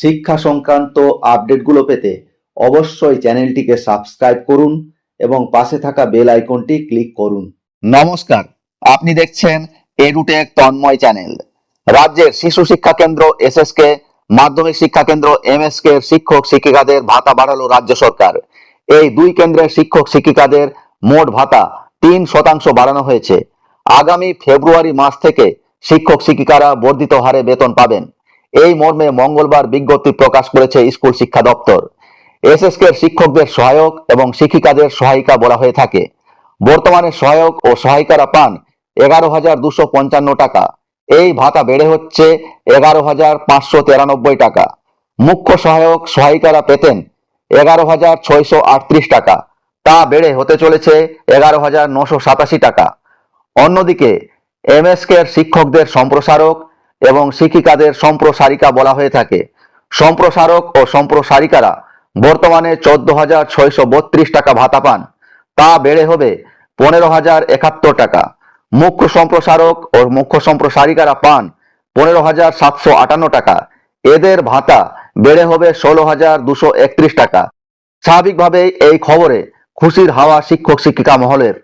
শিক্ষা সংক্রান্ত আপডেটগুলো পেতে অবশ্যই চ্যানেলটিকে সাবস্ক্রাইব করুন এবং পাশে থাকা বেল আইকনটি ক্লিক করুন। নমস্কার, আপনি দেখছেন এডুটেক তন্ময় চ্যানেল। রাজ্যের শিশু শিক্ষা কেন্দ্র এসএসকে, মাধ্যমিক শিক্ষা কেন্দ্র এমএসকে শিক্ষক শিক্ষিকাদের ভাতা বাড়ালো রাজ্য সরকার। এই দুই কেন্দ্রের শিক্ষক শিক্ষিকাদের মোট ভাতা তিন শতাংশ বাড়ানো হয়েছে। আগামী ফেব্রুয়ারি মাস থেকে শিক্ষক শিক্ষিকারা বর্ধিত হারে বেতন পাবেন। এই মর্মে মঙ্গলবার বিজ্ঞপ্তি প্রকাশ করেছে স্কুল শিক্ষা দপ্তর। এসএসকে শিক্ষকদের সহায়ক এবং শিক্ষিকাদের সহায়িকা বলা হয়ে থাকে। বর্তমানে সহায়ক ও সহায়িকারা পান এগারো হাজার দুশো পঞ্চান্ন টাকা। এই ভাতা বেড়ে হচ্ছে এগারো হাজার পাঁচশো তিরানব্বই টাকা। মুখ্য সহায়ক সহায়িকারা পেতেন এগারো হাজার ছয়শো আটত্রিশ টাকা। তা বেড়ে হতে চলেছে এগারো হাজার নশো সাতাশি টাকা। অন্যদিকে এমএসকে এর শিক্ষকদের সম্প্রসারক এবং শিক্ষিকাদের সম্প্রসারিকা বলা হয়ে থাকে। সম্প্রসারক ও সম্প্রসারিকারা বর্তমানে চোদ্দ হাজার ছয়শো বত্রিশ টাকা ভাতা পান। তা বেড়ে হবে পনেরো হাজার একাত্তর টাকা। মুখ্য সম্প্রসারক ও মুখ্য সম্প্রসারিকারা পান পনেরো হাজার সাতশো আটান্ন টাকা। এদের ভাতা বেড়ে হবে ষোলো হাজার দুশো একত্রিশ টাকা। স্বাভাবিকভাবেই এই খবরে খুশির হাওয়া শিক্ষক শিক্ষিকা মহলের